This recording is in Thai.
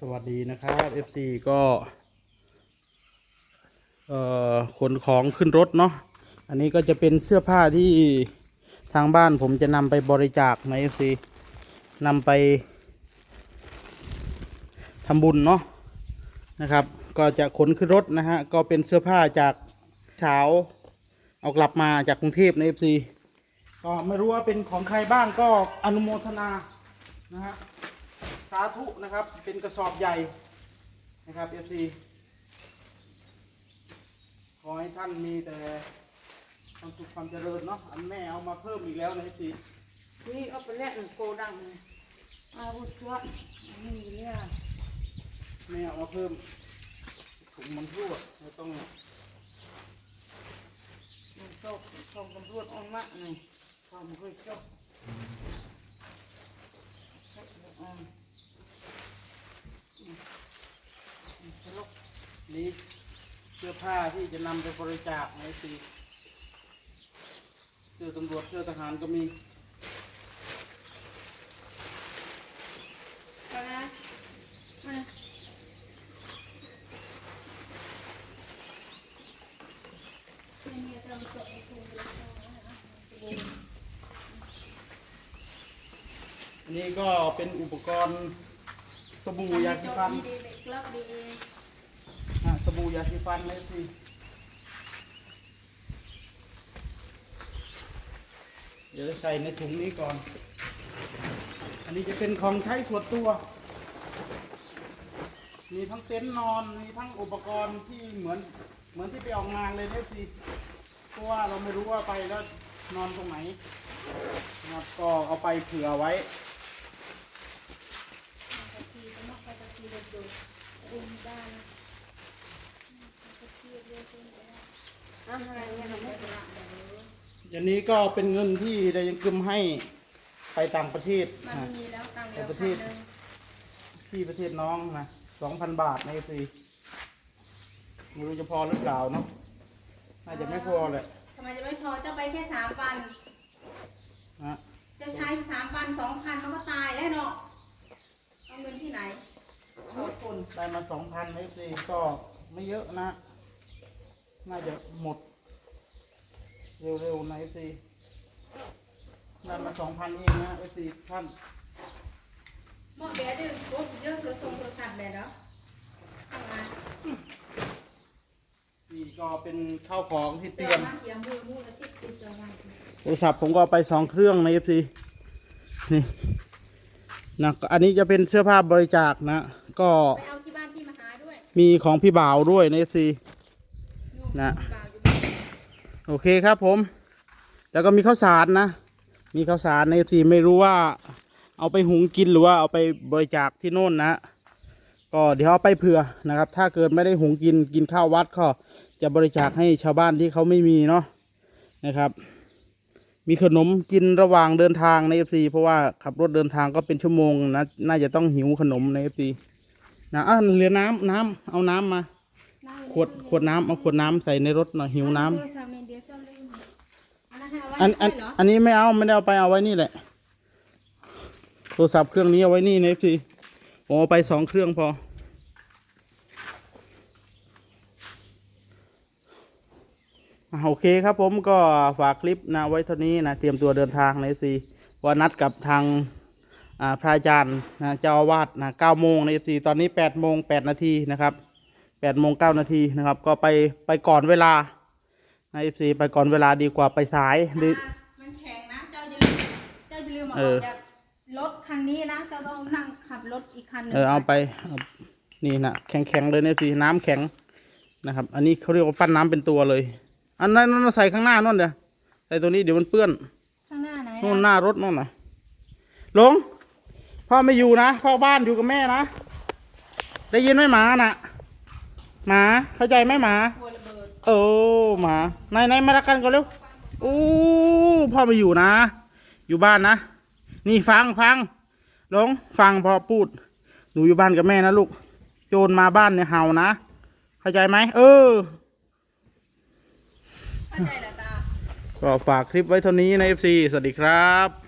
สวัสดีนะครับ FC ก็ เอ่อขนของขึ้นรถเนาะอันนี้ก็จะเป็นเสื้อผ้าที่ทางบ้านผมจะนำไปบริจาคใน FC นำไปทำบุญเนาะนะครับ ก็จะขนขึ้นรถนะฮะก็เป็นเสื้อผ้าจากสาวเอากลับมาจากกรุงเทพใน FC ก็ไม่รู้ว่าเป็นของใครบ้างก็อนุโมทนานะฮะ สาธุนะครับ เป็นกระสอบใหญ่นะครับเอซีขอให้ท่านมีแต่ความสุขความเจริญเนาะอันแม่เอามาเพิ่มอีกแล้วนะเอซีนี่เอาไปแลกโกดังเลยอาวุธวะนี่เนี่ยแม่เอามาเพิ่มถุงมันรั่วไม่ต้องมันโซกของตำรวจออนมะนี่ความเคยชอบอ่าสลบ นี้เสื้อผ้าที่จะนำไปบริจาคในะเอซีเสื้อตำรวจเสื้อทหารก็มีอะไรมาอันนี้ก็เป็นอุปกรณ์สบู่ยาสีฟัน ดีเลยกลับดี สบู่ยาสีฟันนะเอซีเดี๋ยวจะใส่ในถุงนี้ก่อน อันนี้จะเป็นของใช้ส่วนตัว มีทั้งเต็นท์นอน มีทั้งอุปกรณ์ที่เหมือนเหมือนที่ไปออกงานเลยเนี่ยสิเพราะว่าเราไม่รู้ว่าไปแล้วนอนตรงไหนนะครับก็เอาไปเผื่อไว้อะไรเนี่ยเราไม่ได้อย่างนี้ก็เป็นเงินที่ได้ยังกึมให้ไปต่างประเทศมันนะไม่มีแล้วตังค์เหลือในประพัเทนศหนึ่งที่ประเทศน้องนะสองพันบาทในสิไม่รู้จะพอหรือเปล่าเนาะน่าจะไม่พอแหละทำไมจะไม่พอเจ้าไปแค่สามวัน นะเจ้าใช้สามวันสองพันมันก็ตายแล้วเนาะ เอาเงินที่ไหนโอ้คนได้มาสองพันในสิก็ไม่เยอะนะ น่าจะหมด เร็วๆในสิได้มาสองพันเองนะไอซีท่านหม้อแบดดึงรถเยอะรถทรงโทรศัพท์แบดเหรอทำงานนี่ก็เป็นข้าวของที่เตเตืรีอยนมมาเสียมูลมูลละสิบสิบเดือนวันโทรศัพท์ผมก็เอาไปสองเครื่องในเอฟซีนี่นะก็อันนี้จะเป็นเสื้อผ้าบริจาคนะ ก็ ไปเอาที่บ้านพี่มาหาด้วย มีของพี่บ่าวด้วยในเอฟซีอยู่ นะโอเคครับผม แล้วก็มีข้าวสารนะ มีข้าวสารในเอฟซีไม่รู้ว่า เอาไปหุงกินหรือว่าเอาไปบริจาคที่โน่นนะ ก็เดี๋ยวเอาไปเผื่อนะครับ ถ้าเกิดไม่ได้หุงกินกินข้าววัดก็จะบริจาคให้ชาวบ้านที่เขาไม่มีเนาะนะครับ มีขนมกินระหว่างเดินทางในเอฟซีเพราะว่าขับรถเดินทางก็เป็นชั่วโมงนะน่าจะต้องหิวขนมในเอฟซีนะอะเหลือน้ำน้ำเอาน้ำมา ขวดขวดน้ำเอาขวดน้ำใส่ในรถหน่อยหิวน้ำโทรศัพท์เนี่ยเดี๋ยวเจ้าลืมอันนั้นให้เอาไว้อันอันให้เหรออันนี้ไม่เอาไม่ได้เอาไปเอาไว้นี่แหละ โทรศัพท์เครื่องนี้เอาไว้นี่นะพี่ผมเอาไปสองเครื่องพออะโอเคครับผมก็ฝากคลิปนะไว้เท่านี้นะเตรียมตัวเดินทางนะซีว่านัดกับทางอ่าพระอาจารย์นะเจ้าอาวาสนะเก้าโมงในซีตอนนี้แปดโมงแปดนาทีนะครับ แปดโมงเก้านาทีนะครับ ก็ไปไปก่อนเวลาในซีไปก่อนเวลาดีกว่าไปสายหรืออะมันแข็งนะ เจ้าจะลืมเจ้าจะลืมเอาเอออ อกจากรถคันนี้นะเจ้าต้องนั่งขับรถอีกคันหนึ่งเออเอาไปเอานี่นะแข็งแข็งๆเลยเนี่ยสิน้ำแข็งนะครับ อันนี้เขาเรียกว่าปั้นน้ำเป็นตัวเลย อันนั้นนั่นใส่ข้างหน้านั่นเดี๋ยวใส่ตัวนี้เดี๋ยวมันเปื้อนข้างหน้าไหนนู่นหอะน้ารถนู่นน่ะหลงพ่อไม่อยู่นะพ่อบ้านอยู่กับแม่นะได้ยินไหมหมาน่ะ หมาเข้าใจไหมหมากลัวระเบิดเออหมาในในมารักกันก่อนเร็วอู้พ่อไม่อยู่นะ อยู่บ้านนะ นี่ฟังฟังหลงฟังพ่อพูดหนูอยู่บ้านกับแม่นะลูก โจรมาบ้านเนี่ยเห่านะ เข้าใจไหมเออเข้าใจเหรอตาก็ฝากคลิปไว้เท่านี้นะ FC สวัสดีครับ